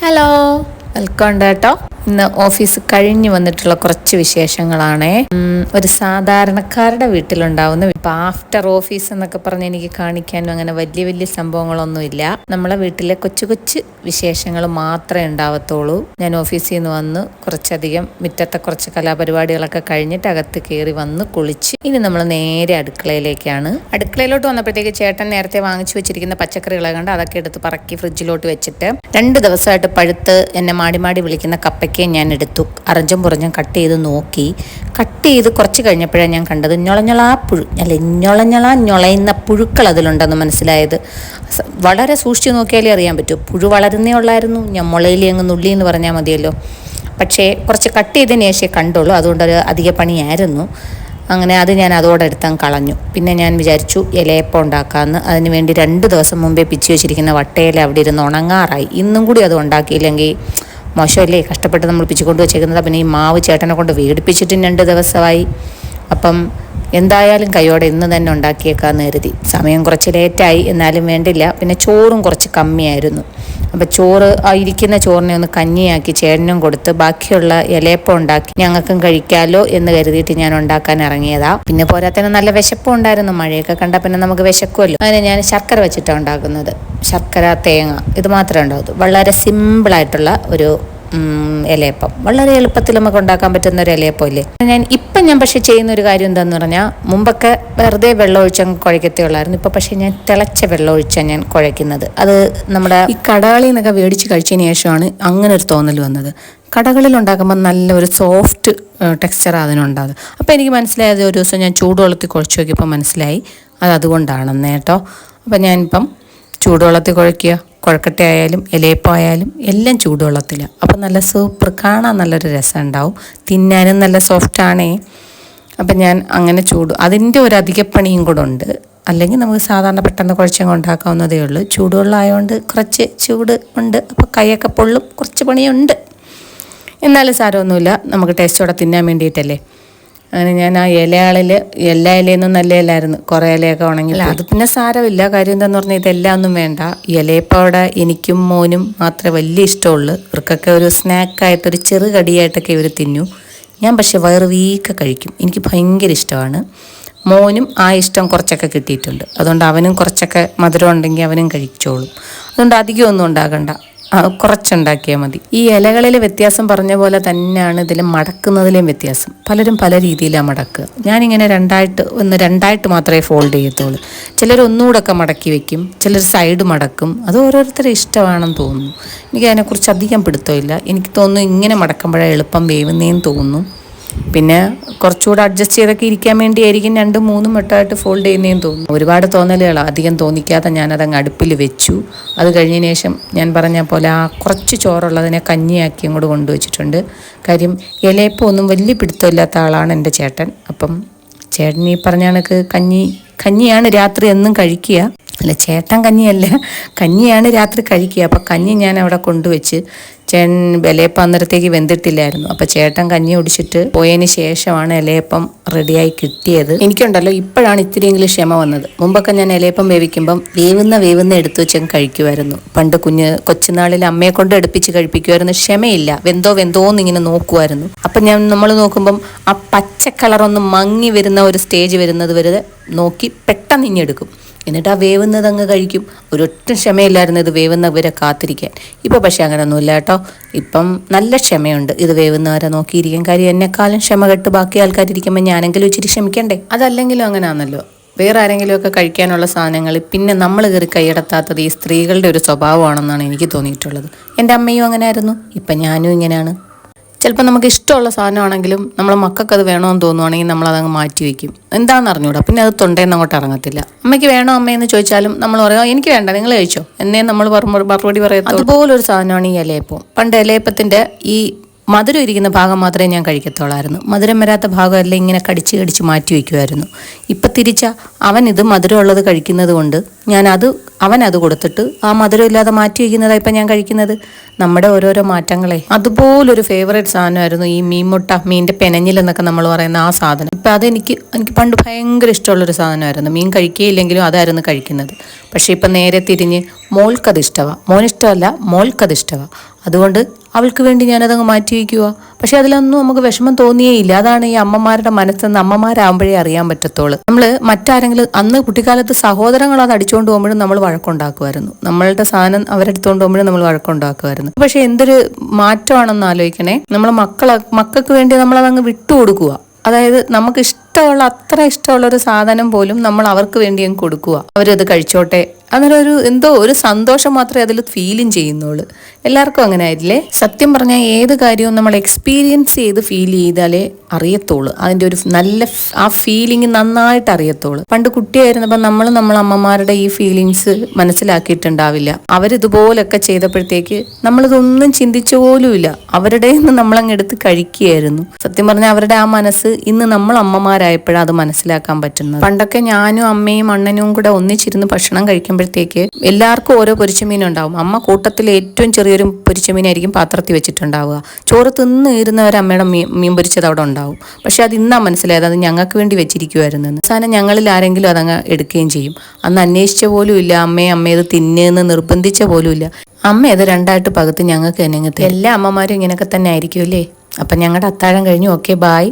Hello welcome ഉണ്ട് കേട്ടോ ഇന്ന് ഓഫീസ് കഴിഞ്ഞു വന്നിട്ടുള്ള കുറച്ച് വിശേഷങ്ങളാണ്. ഒരു സാധാരണക്കാരുടെ വീട്ടിലുണ്ടാവുന്ന ഇപ്പൊ ആഫ്റ്റർ ഓഫീസ് എന്നൊക്കെ പറഞ്ഞ് എനിക്ക് കാണിക്കാനും അങ്ങനെ വലിയ വലിയ സംഭവങ്ങളൊന്നുമില്ല. നമ്മളെ വീട്ടിലെ കൊച്ചു കൊച്ചു വിശേഷങ്ങൾ മാത്രമേ ഉണ്ടാവത്തുള്ളൂ. ഞാൻ ഓഫീസിൽ നിന്ന് വന്ന് കുറച്ചധികം മുറ്റത്തെ കുറച്ച് കലാപരിപാടികളൊക്കെ കഴിഞ്ഞിട്ട് അകത്ത് കയറി വന്ന് കുളിച്ച് ഇനി നമ്മൾ നേരെ അടുക്കളയിലേക്കാണ്. അടുക്കളയിലോട്ട് വന്നപ്പോഴത്തേക്ക് ചേട്ടൻ നേരത്തെ വാങ്ങിച്ചു വെച്ചിരിക്കുന്ന പച്ചക്കറികളെ കണ്ട് അതൊക്കെ എടുത്ത് പറക്കി ഫ്രിഡ്ജിലോട്ട് വെച്ചിട്ട് രണ്ട് ദിവസമായിട്ട് പഴുത്ത് എന്നെ മാടി മാടി വിളിക്കുന്ന കപ്പയ്ക്ക് ഞാൻ എടുത്തു. അറഞ്ചും പുറഞ്ഞും കട്ട് ചെയ്ത് നോക്കി. കട്ട് ചെയ്ത് കുറച്ച് കഴിഞ്ഞപ്പോഴാണ് ഞാൻ കണ്ടത് ഞൊളഞ്ഞൊളാ പുഴു അല്ലെ ഞൊളഞ്ഞൊളാ ഞൊളയുന്ന പുഴുക്കൾ അതിലുണ്ടെന്ന് മനസ്സിലായത്. വളരെ സൂക്ഷിച്ചു നോക്കിയാലേ അറിയാൻ പറ്റൂ. പുഴു വളരുന്നേ ഉള്ളായിരുന്നു ഞാൻ മുളയിലി അങ്ങ് നുള്ളി എന്ന് പറഞ്ഞാൽ മതിയല്ലോ. പക്ഷേ കുറച്ച് കട്ട് ചെയ്തതിന് ശേഷമേ കണ്ടുള്ളൂ അതുകൊണ്ടൊരു അധിക പണിയായിരുന്നു. അങ്ങനെ അത് ഞാൻ അതോടെ എടുത്താൽ കളഞ്ഞു. പിന്നെ ഞാൻ വിചാരിച്ചു ഇലയപ്പം ഉണ്ടാക്കാമെന്ന് അതിന് വേണ്ടി രണ്ട് ദിവസം മുമ്പേ പിച്ചു വെച്ചിരിക്കുന്ന വട്ടയില അവിടെ ഇരുന്ന് ഉണങ്ങാറായി. ഇന്നും കൂടി അത് ഉണ്ടാക്കിയില്ലെങ്കിൽ മോശമല്ലേ? കഷ്ടപ്പെട്ട് നമ്മൾ പിച്ചുകൊണ്ട് വെച്ചേക്കുന്നത്. പിന്നെ ഈ മാവ് ചേട്ടനെ കൊണ്ട് വേടിപ്പിച്ചിട്ടും രണ്ട് ദിവസമായി. അപ്പം എന്തായാലും കൈയോടെ ഇന്ന് തന്നെ ഉണ്ടാക്കിയേക്കാന്ന് കരുതി. സമയം കുറച്ച് ലേറ്റായി. എന്നാലും വേണ്ടില്ല. പിന്നെ ചോറും കുറച്ച് കമ്മിയായിരുന്നു. അപ്പം ചോറ് ഇരിക്കുന്ന ചോറിനെ ഒന്ന് കഞ്ഞിയാക്കി ചേട്ടനും കൊടുത്ത് ബാക്കിയുള്ള ഇലയപ്പം ഉണ്ടാക്കി ഞങ്ങൾക്കും കഴിക്കാമല്ലോ എന്ന് കരുതിയിട്ട് ഞാൻ ഉണ്ടാക്കാൻ ഇറങ്ങിയതാ. പിന്നെ പോരാത്തന്നെ നല്ല വിശപ്പും ഉണ്ടായിരുന്നു മഴയൊക്കെ കണ്ടാൽ പിന്നെ നമുക്ക് വിശക്കുമല്ലോ. അങ്ങനെ ഞാൻ ശർക്കര വെച്ചിട്ടാണ് ഉണ്ടാക്കുന്നത്. ശർക്കര തേങ്ങ ഇത് മാത്രമേ ഉണ്ടാകൂ വളരെ സിമ്പിളായിട്ടുള്ള ഒരു ഇലയപ്പം. വളരെ എളുപ്പത്തിൽ നമുക്ക് ഉണ്ടാക്കാൻ പറ്റുന്ന ഒരു ഇലയപ്പം ഇല്ലേ? ഞാൻ ഇപ്പം ഞാൻ പക്ഷേ ചെയ്യുന്ന ഒരു കാര്യം എന്താണെന്ന് പറഞ്ഞാൽ മുമ്പൊക്കെ വെറുതെ വെള്ളം ഒഴിച്ചങ്ങ് കുഴക്കത്തേ ഉള്ളായിരുന്നു. ഇപ്പം പക്ഷേ ഞാൻ തിളച്ച വെള്ളം ഒഴിച്ചാണ് ഞാൻ കുഴയ്ക്കുന്നത്. അത് നമ്മുടെ ഈ കടകളിൽ നിന്നൊക്കെ മേടിച്ച് കഴിച്ചതിന് ശേഷമാണ് അങ്ങനെ ഒരു തോന്നൽ വന്നത്. കടകളിൽ ഉണ്ടാക്കുമ്പോൾ നല്ല ഒരു സോഫ്റ്റ് ടെക്സ്ചർ അതിനുണ്ടാകും അപ്പോൾ എനിക്ക് മനസ്സിലായത് ഒരു ദിവസം ഞാൻ ചൂടുവെള്ളത്തിൽ കുഴച്ച് നോക്കിയപ്പോൾ മനസ്സിലായി. അത് അതുകൊണ്ടാണെന്ന് കേട്ടോ. അപ്പം ഞാനിപ്പം ചൂടുവെള്ളത്തിൽ കുഴയ്ക്കുക. കുഴക്കട്ട ആയാലും ഇലയപ്പമായാലും എല്ലാം ചൂടുവെള്ളത്തിൽ അപ്പോൾ നല്ല സൂപ്പർ കാണാൻ നല്ലൊരു രസം ഉണ്ടാവും തിന്നാനും നല്ല സോഫ്റ്റ് ആണേ. അപ്പം ഞാൻ അങ്ങനെ ചൂട് അതിന്റെ ഒരു അധികപ്പണിയും കൂടെ ഉണ്ട്. അല്ലെങ്കിൽ നമുക്ക് സാധാരണ പെട്ടെന്ന് കുഴച്ചങ്ങ് ഉണ്ടാക്കാവുന്നതേ ഉള്ളൂ. ചൂടുവെള്ളം ആയതുകൊണ്ട് കുറച്ച് ചൂട് ഉണ്ട്. അപ്പോൾ കൈയൊക്കെ പൊള്ളും കുറച്ച് പണിയുണ്ട്. എന്നാലും സാരമൊന്നുമില്ല. നമുക്ക് ടേസ്റ്റോടെ തിന്നാൻ വേണ്ടിയിട്ടല്ലേ? അങ്ങനെ ഞാൻ ആ ഇലയാളിൽ എല്ലാ ഇലയൊന്നും നല്ല ഇലായിരുന്നു കുറേ ഇലയൊക്കെ ഉണങ്ങി അത് പിന്നെ സാരമില്ല. കാര്യം എന്താന്ന് പറഞ്ഞാൽ ഇതെല്ലാം ഒന്നും വേണ്ട. ഇലയപ്പവിടെ എനിക്കും മോനും മാത്രമേ വലിയ ഇഷ്ടമുള്ളൂ. ഇവർക്കൊക്കെ ഒരു സ്നാക്കായിട്ട് ഒരു ചെറു കടിയായിട്ടൊക്കെ ഇവർ തിന്നു. ഞാൻ പക്ഷെ വയറ് വീക്കെ കഴിക്കും. എനിക്ക് ഭയങ്കര ഇഷ്ടമാണ്. മോനും ആ ഇഷ്ടം കുറച്ചൊക്കെ കിട്ടിയിട്ടുണ്ട്. അതുകൊണ്ട് അവനും കുറച്ചൊക്കെ മധുരം ഉണ്ടെങ്കിൽ അവനും കഴിച്ചോളും. അതുകൊണ്ട് അധികം ഒന്നും ഉണ്ടാകണ്ട. കുറച്ചുണ്ടാക്കിയാൽ മതി. ഈ ഇലകളിൽ വ്യത്യാസം പറഞ്ഞ പോലെ തന്നെയാണ് ഇതിൽ മടക്കുന്നതിലെയും വ്യത്യാസം. പലരും പല രീതിയിലാണ് മടക്കുക. ഞാനിങ്ങനെ രണ്ടായിട്ട് ഒന്ന് രണ്ടായിട്ട് മാത്രമേ ഫോൾഡ് ചെയ്യത്തുള്ളൂ. ചിലർ ഒന്നുകൂടെ ഒക്കെ മടക്കി വെക്കും ചിലർ സൈഡ് മടക്കും. അത് ഓരോരുത്തരുടെ ഇഷ്ടമാണെന്ന് തോന്നുന്നു. എനിക്ക് അതിനെക്കുറിച്ച് അധികം പിടുത്തമില്ല. എനിക്ക് തോന്നുന്നു ഇങ്ങനെ മടക്കുമ്പോഴേ എളുപ്പം വേവുന്നേന്ന് തോന്നുന്നു. പിന്നെ കുറച്ചുകൂടെ അഡ്ജസ്റ്റ് ചെയ്തൊക്കെ ഇരിക്കാൻ വേണ്ടിയായിരിക്കും രണ്ടും മൂന്നും വട്ടമായിട്ട് ഫോൾഡ് ചെയ്യുന്നതെന്ന് തോന്നുന്നു. ഒരുപാട് തോന്നലുകളാണ് അധികം തോന്നിക്കാതെ ഞാനതങ്ങ് അടുപ്പിൽ വെച്ചു. അത് കഴിഞ്ഞതിന് ശേഷം ഞാൻ പറഞ്ഞ പോലെ ആ കുറച്ച് ചോറുള്ളതിനെ കഞ്ഞിയാക്കി അങ്ങോട്ട് കൊണ്ടുവച്ചിട്ടുണ്ട്. കാര്യം ഇലയപ്പം ഒന്നും വലിയ പിടുത്തമില്ലാത്ത ആളാണ് എന്റെ ചേട്ടൻ. അപ്പം ചേട്ടൻ ഈ പറഞ്ഞ കണക്ക് കഞ്ഞി കഞ്ഞിയാണ് രാത്രി എന്നും കഴിക്കുക. അല്ല ചേട്ടൻ കഞ്ഞിയല്ല കഞ്ഞിയാണ് രാത്രി കഴിക്കുക. അപ്പം കഞ്ഞി ഞാൻ അവിടെ കൊണ്ടുവച്ച് ചേട്ടൻ ഇലയപ്പം അന്നേരത്തേക്ക് വെന്തിട്ടില്ലായിരുന്നു. അപ്പം ചേട്ടൻ കഞ്ഞി കുടിച്ചിട്ട് പോയതിന് ശേഷമാണ് ഇലയപ്പം റെഡിയായി കിട്ടിയത്. എനിക്കുണ്ടല്ലോ ഇപ്പോഴാണ് ഇത്തിരിയെങ്കിലും ക്ഷമ വന്നത്. മുമ്പൊക്കെ ഞാൻ ഇലയപ്പം വേവിക്കുമ്പം വേവുന്ന വേവുന്ന എടുത്തു വെച്ച് കഴിക്കുമായിരുന്നു. പണ്ട് കുഞ്ഞ് കൊച്ചുനാളിൽ അമ്മയെ കൊണ്ട് എടുപ്പിച്ച് കഴിപ്പിക്കുമായിരുന്നു. ക്ഷമയില്ല. വെന്തോ വെന്തോ എന്നിങ്ങനെ നോക്കുമായിരുന്നു. അപ്പം ഞാൻ നമ്മൾ നോക്കുമ്പം ആ പച്ച കളറൊന്ന് മങ്ങി വരുന്ന ഒരു സ്റ്റേജ് വരുന്നത് വരെ നോക്കി പെട്ടെന്ന് ഇഞ്ഞെടുക്കും എന്നിട്ട് ആ വേവുന്നത് അങ്ങ് കഴിക്കും. ഒരൊട്ടും ക്ഷമയില്ലായിരുന്നു ഇത് വേവുന്നവരെ കാത്തിരിക്കാൻ. ഇപ്പോൾ പക്ഷേ അങ്ങനെയൊന്നുമില്ല കേട്ടോ. ഇപ്പം നല്ല ക്ഷമയുണ്ട്. ഇത് വേവുന്നവരെ നോക്കിയിരിക്കാൻ. കാര്യം എന്നെക്കാളും ക്ഷമ കെട്ട് ബാക്കി ആൾക്കാരിരിക്കുമ്പോൾ ഞാനെങ്കിലും ഇച്ചിരി ക്ഷമിക്കണ്ടേ? അതല്ലെങ്കിലും അങ്ങനെയാണല്ലോ വേറെ ആരെങ്കിലുമൊക്കെ കഴിക്കാനുള്ള സാധനങ്ങൾ പിന്നെ നമ്മൾ കയറി കൈയടത്താത്തത് ഈ സ്ത്രീകളുടെ ഒരു സ്വഭാവമാണെന്നാണ് എനിക്ക് തോന്നിയിട്ടുള്ളത്. എന്റെ അമ്മയും അങ്ങനെ ആയിരുന്നു ഇപ്പം ഞാനും ഇങ്ങനെയാണ്. ചിലപ്പോൾ നമുക്ക് ഇഷ്ടമുള്ള സാധനമാണെങ്കിലും നമ്മളെ മക്കൾക്ക് അത് വേണമെന്ന് തോന്നുവാണെങ്കിൽ നമ്മൾ അതങ്ങ് മാറ്റി വയ്ക്കും. എന്താണെന്ന് അറിഞ്ഞൂടാ. പിന്നെ അത് തൊണ്ടേന്ന് അങ്ങോട്ട് ഇറങ്ങത്തില്ല. അമ്മയ്ക്ക് വേണോ അമ്മയെന്ന് ചോദിച്ചാലും നമ്മൾ പറയാം എനിക്ക് വേണ്ട നിങ്ങൾ കഴിച്ചോ. എന്നേ നമ്മൾ മറുപടി പറയാം അതുപോലൊരു സാധനമാണ് ഈ ഇലയപ്പം. പണ്ട് ഇലയപ്പത്തിന്റെ ഈ മധുരം ഇരിക്കുന്ന ഭാഗം മാത്രമേ ഞാൻ കഴിക്കത്തുള്ളായിരുന്നു. മധുരം വരാത്ത ഭാഗമെല്ലാം ഇങ്ങനെ കടിച്ച് കടിച്ച് മാറ്റി വയ്ക്കുമായിരുന്നു. ഇപ്പം തിരിച്ച അവൻ ഇത് മധുരമുള്ളത് കഴിക്കുന്നത് കൊണ്ട് ഞാൻ അത് അവൻ അത് കൊടുത്തിട്ട് ആ മധുരം ഇല്ലാതെ മാറ്റി വയ്ക്കുന്നതാണ് ഇപ്പം ഞാൻ കഴിക്കുന്നത്. നമ്മുടെ ഓരോരോ മാറ്റങ്ങളെ. അതുപോലൊരു ഫേവറേറ്റ് സാധനമായിരുന്നു ഈ മീൻമുട്ട മീന്റെ പെനഞ്ഞിൽ എന്നൊക്കെ നമ്മൾ പറയുന്ന ആ സാധനം. ഇപ്പം അതെനിക്ക് എനിക്ക് പണ്ട് ഭയങ്കര ഇഷ്ടമുള്ളൊരു സാധനമായിരുന്നു. മീൻ കഴിക്കുകയില്ലെങ്കിലും അതായിരുന്നു കഴിക്കുന്നത്. പക്ഷേ ഇപ്പം നേരെ തിരിഞ്ഞ് മോൾക്കത് ഇഷ്ടമാണ് മോനിഷ്ടമല്ല മോൾക്കത് ഇഷ്ടമാണ് അതുകൊണ്ട് അവൾക്ക് വേണ്ടി ഞാനതങ്ങ് മാറ്റി വയ്ക്കുക പക്ഷെ അതിലൊന്നും നമുക്ക് വിഷമം തോന്നിയേ ഇല്ല അതാണ് ഈ അമ്മമാരുടെ മനസ്സെന്ന് അമ്മമാരാകുമ്പോഴേ അറിയാൻ പറ്റത്തുള്ളൂ. നമ്മൾ മറ്റാരെങ്കിലും അന്ന് കുട്ടിക്കാലത്ത് സഹോദരങ്ങൾ അത് അടിച്ചുകൊണ്ട് പോകുമ്പോഴും നമ്മൾ വഴക്കുണ്ടാക്കുമായിരുന്നു. നമ്മളുടെ സാധനം അവരെടുത്തുകൊണ്ട് പോകുമ്പോഴും നമ്മൾ വഴക്കുണ്ടാക്കുമായിരുന്നു. പക്ഷെ എന്തൊരു മാറ്റമാണെന്ന് ആലോചിക്കണേ. നമ്മളെ മക്കളെ മക്കൾക്ക് വേണ്ടി നമ്മൾ നമ്മളതങ്ങ് വിട്ടുകൊടുക്കുക അതായത് നമുക്ക് ഇഷ്ടമുള്ള അത്ര ഇഷ്ടമുള്ള ഒരു സാധനം പോലും നമ്മൾ അവർക്ക് വേണ്ടി അങ്ങ് കൊടുക്കുക അവരത് കഴിച്ചോട്ടെ അങ്ങനെ ഒരു എന്തോ ഒരു സന്തോഷം മാത്രമേ അതിൽ ഫീലും ചെയ്യുന്നുള്ളൂ. എല്ലാവർക്കും അങ്ങനെ ആയില്ലേ സത്യം പറഞ്ഞാൽ ഏത് കാര്യവും നമ്മൾ എക്സ്പീരിയൻസ് ചെയ്ത് ഫീൽ ചെയ്താലേ അറിയത്തുള്ളൂ. അതിന്റെ ഒരു നല്ല ആ ഫീലിംഗ് നന്നായിട്ട് അറിയത്തുള്ളൂ. പണ്ട് കുട്ടിയായിരുന്നപ്പോൾ നമ്മൾ നമ്മളെ അമ്മമാരുടെ ഈ ഫീലിങ്സ് മനസ്സിലാക്കിയിട്ടുണ്ടാവില്ല. അവരിതുപോലൊക്കെ ചെയ്തപ്പോഴത്തേക്ക് നമ്മളിതൊന്നും ചിന്തിച്ചു പോലുമില്ല. അവരുടെ നിന്ന് നമ്മളങ്ങ് എടുത്ത് കഴിക്കുകയായിരുന്നു. സത്യം പറഞ്ഞാൽ അവരുടെ ആ മനസ്സ് ഇന്ന് നമ്മൾ അമ്മമാരായപ്പോഴാണ് അത് മനസ്സിലാക്കാൻ പറ്റുന്നത്. പണ്ടൊക്കെ ഞാനും അമ്മയും അണ്ണനും കൂടെ ഒന്നിച്ചിരുന്ന് ഭക്ഷണം കഴിക്കുമ്പോഴത്തേക്ക് എല്ലാവർക്കും ഓരോ പൊരിച്ചമീൻ ഉണ്ടാവും അമ്മ കൂട്ടത്തിൽ ഏറ്റവും ചെറിയൊരു പൊരിച്ചമീനായിരിക്കും പാത്രത്തിൽ വെച്ചിട്ടുണ്ടാവുക. ചോറ് തിന്ന് ഇരുന്നവർ അമ്മയുടെ മീൻ മീൻ പൊരിച്ചത് അവിടെ ഉണ്ടാവും. പക്ഷെ അത് ഇന്നാ മനസ്സിലായത് അത് ഞങ്ങൾക്ക് വേണ്ടി വെച്ചിരിക്കുമായിരുന്നു എന്ന്. അവസാനം ഞങ്ങളിൽ ആരെങ്കിലും അതങ്ങ് എടുക്കുകയും ചെയ്യും. അന്ന് അന്വേഷിച്ച പോലും ഇല്ല. അമ്മയെ അമ്മ ഇത് തിന്നെന്ന് നിർബന്ധിച്ച പോലും ഇല്ല. അമ്മ ഇത് രണ്ടായിട്ട് പകുത്ത് ഞങ്ങൾക്ക് അങ്ങ് എല്ലാ അമ്മമാരും ഇങ്ങനെയൊക്കെ തന്നെ ആയിരിക്കും അല്ലേ? അപ്പം ഞങ്ങളുടെ അത്താഴം കഴിഞ്ഞു. Okay bye